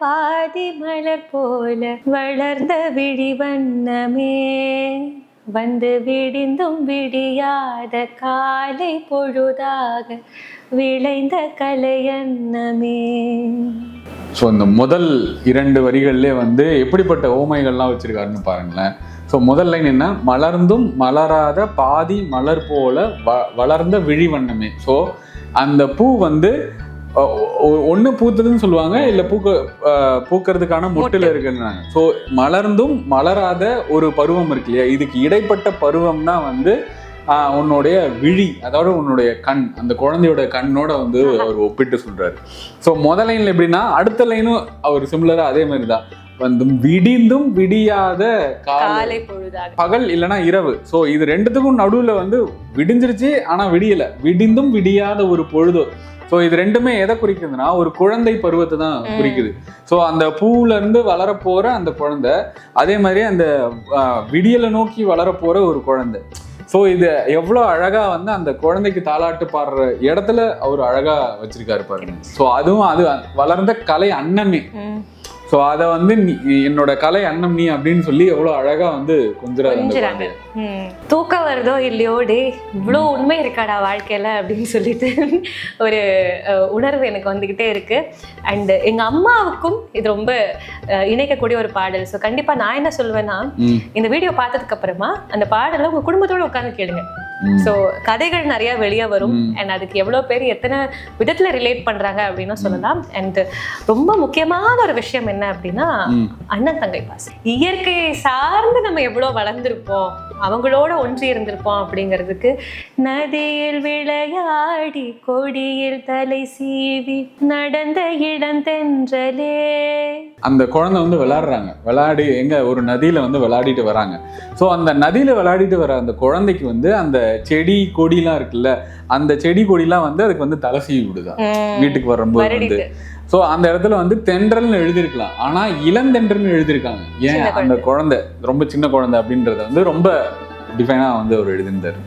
பாதி மலர் போல வளர்ந்த விழி வண்ணமே. வந்து விடிந்தும் விடியாத காலை பொழுதாக விளைந்த கலையன்னமே ஸோ இந்த முதல் இரண்டு வரிகள்லேயே வந்து எப்படிப்பட்ட ஓமைகள்லாம் வச்சிருக்காருன்னு பாருங்களேன். ஸோ முதல் லைன் என்ன? மலர்ந்தும் மலராத பாதி மலர் போல வ வளர்ந்த விழிவண்ணமே ஸோ அந்த பூ வந்து ஒன்று பூத்ததுன்னு சொல்லுவாங்க இல்லை பூக்க பூக்கறதுக்கான மொட்டில் இருக்குன்னாங்க. ஸோ மலர்ந்தும் மலராத ஒரு பருவம் இருக்கு இல்லையா? இதுக்கு இடைப்பட்ட பருவம் தான் வந்து உன்னுடைய விழி அதாவது உன்னுடைய கண் அந்த குழந்தையோட கண்ணோட வந்து அவர் ஒப்பிட்டு சொல்றாரு. ஸோ முதல் லைன்ல எப்படின்னா அடுத்த லைனும் அவர் சிமிலரா அதே மாதிரி தான். வந்து விடிந்தும் விடியாத காலை. பகல் இல்லைன்னா இரவு. ஸோ இது ரெண்டுத்துக்கும் நடுவுல வந்து விடிஞ்சிருச்சு ஆனா விடியல. விடிந்தும் விடியாத ஒரு பொழுது. ஸோ இது ரெண்டுமே எதை குறிக்குதுன்னா ஒரு குழந்தை பருவத்தை தான். குறிக்குது ஸோ அந்த பூவுல இருந்து வளரப்போற அந்த குழந்தை அதே மாதிரி அந்த விடியலை நோக்கி வளரப்போற ஒரு குழந்தை ஸோ இது எவ்வளோ அழகா வந்து அந்த குழந்தைக்கு தாலாட்டு பாடுற இடத்துல அவர் அழகா வச்சிருக்காரு பாருங்க ஸோ அதுவும் அது வளர்ந்த கலை அன்னமே. ஸோ அதை வந்து என்னோட கலை அன்னம் நீ அப்படின்னு சொல்லி எவ்வளோ அழகா வந்து கொஞ்சுறாங்க. தூக்கம் வருதோ இல்லையோ டே இவ்வளோ உண்மை இருக்காடா வாழ்க்கையில அப்படின்னு சொல்லிட்டு ஒரு உணர்வு எனக்கு வந்துக்கிட்டே இருக்கு. அண்ட் எங்க அம்மாவுக்கும் இது ரொம்ப இணைக்கக்கூடிய ஒரு பாடல். ஸோ கண்டிப்பா நான் என்ன சொல்வேன்னா இந்த வீடியோ பார்த்ததுக்கு அப்புறமா அந்த பாடலை உங்க குடும்பத்தோட உட்காந்து கேளுங்க. ஸோ கதைகள் நிறைய வெளியே வரும். அண்ட் அதுக்கு எவ்வளோ பேர் எத்தனை விதத்துல ரிலேட் பண்றாங்க அப்படின்னு சொல்லலாம் அண்ட் ரொம்ப முக்கியமான ஒரு விஷயம் என்ன அப்படின்னா. அண்ணன் தங்கை பாசம் இயற்கையை சார்ந்து நம்ம எவ்வளோ வளர்ந்துருப்போம் அவங்களோட ஒன்றி இருந்திருப்போம் அப்படிங்கிறதுக்கு நதியில் விளையாடி கொடியில் தலை சீவி நடந்த இளந்தென்றலே அந்த குழந்தை வந்து விளையாடுறாங்க. விளையாடி எங்க? ஒரு நதியில வந்து விளையாடிட்டு வராங்க. ஸோ அந்த நதியில விளையாடிட்டு வர அந்த குழந்தைக்கு வந்து அந்த செடி கொடிலாம் இருக்குல்ல அந்த செடி கொடிலாம் வந்து அதுக்கு வந்து தலை சீவி விடுதான் வீட்டுக்கு வரும்போது வந்து. ஸோ அந்த இடத்துல வந்து தென்றல்னு எழுதியிருக்கலாம். ஆனா இளந்தென்றல்னு எழுதியிருக்காங்க. ஏன் அந்த குழந்தை. ரொம்ப சின்ன குழந்தை அப்படின்றத வந்து ரொம்ப டிஃபைனா வந்து அவர் எழுதியிருந்தாரு.